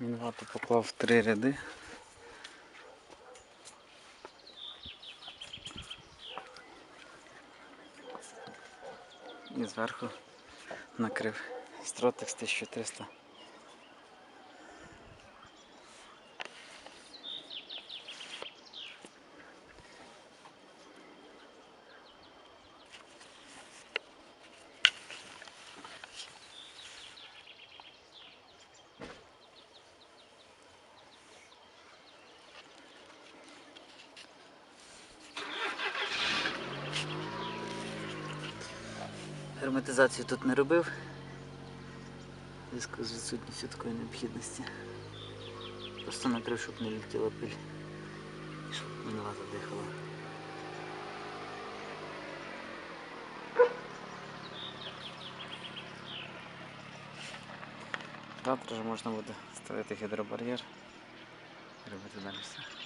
Мінвату поклав в три ряди. І зверху накрив стротекс 1300. Герметизацію тут не робив. Зв'язку з відсутністю такої необхідності. Просто накрив, щоб не летіла пиль. І щоб мінвата дихала. Завтра вже можна буде ставити гідробар'єр і робити далі все.